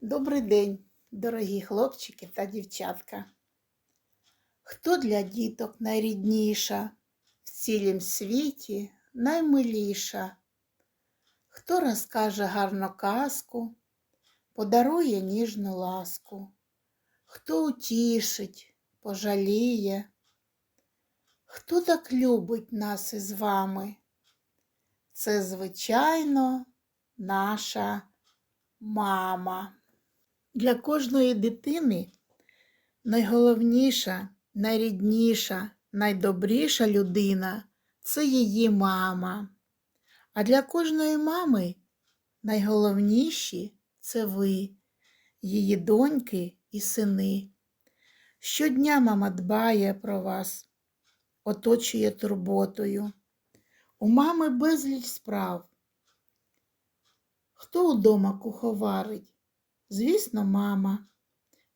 Добрий день, дорогі хлопчики та дівчатка. Хто для діток найрідніша, в цілім світі наймиліша? Хто розкаже гарну казку, подарує ніжну ласку? Хто утішить, пожаліє? Хто так любить нас із вами? Це, звичайно, наша мама. Для кожної дитини найголовніша, найрідніша, найдобріша людина це її мама. А для кожної мами найголовніші це ви, її доньки і сини. Щодня мама дбає про вас, оточує турботою. У мами безліч справ. Хто удома куховарить? Звісно, мама.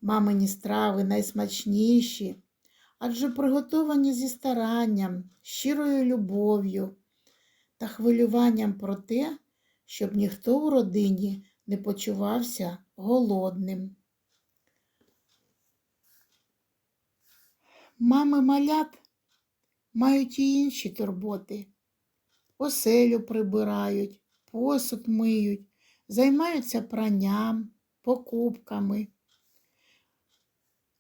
Мамині страви найсмачніші, адже приготовані зі старанням, щирою любов'ю та хвилюванням про те, щоб ніхто в родині не почувався голодним. Мами малят мають і інші турботи. Оселю прибирають, посуд миють, займаються пранням, покупками.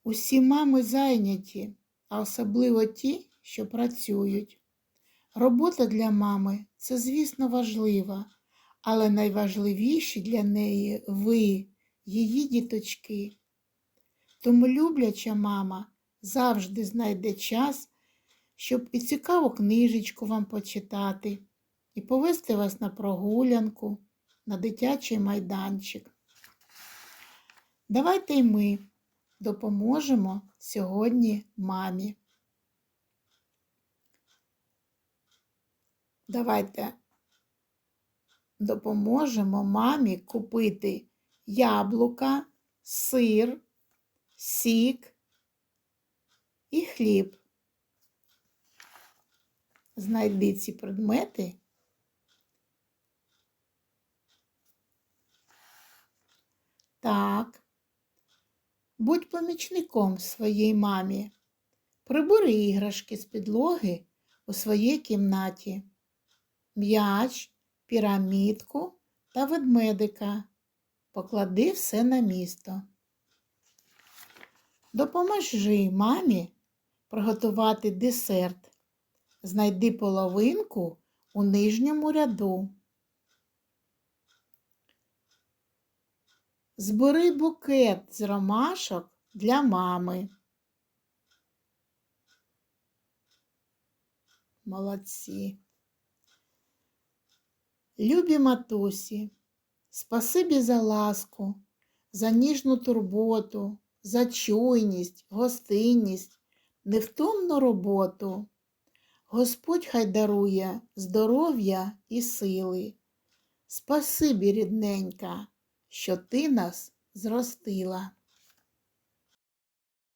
Усі мами зайняті, а особливо ті, що працюють. Робота для мами це, звісно, важлива, але найважливіші для неї ви, її діточки. Тому любляча мама завжди знайде час, щоб і цікаву книжечку вам почитати, і повести вас на прогулянку, на дитячий майданчик. Давайте й ми допоможемо сьогодні мамі. Давайте допоможемо мамі купити яблука, сир, сік і хліб. Знайди ці предмети. Так. Будь помічником своїй мамі. Прибери іграшки з підлоги у своїй кімнаті. М'яч, пірамідку та ведмедика. Поклади все на місто. Допоможи мамі приготувати десерт. Знайди половинку у нижньому ряду. Збери букет з ромашок для мами. Молодці. Любі матусі, спасибі за ласку, за ніжну турботу, за чуйність, гостинність, невтомну роботу. Господь хай дарує здоров'я і сили. Спасибі, рідненька, що ти нас зростила.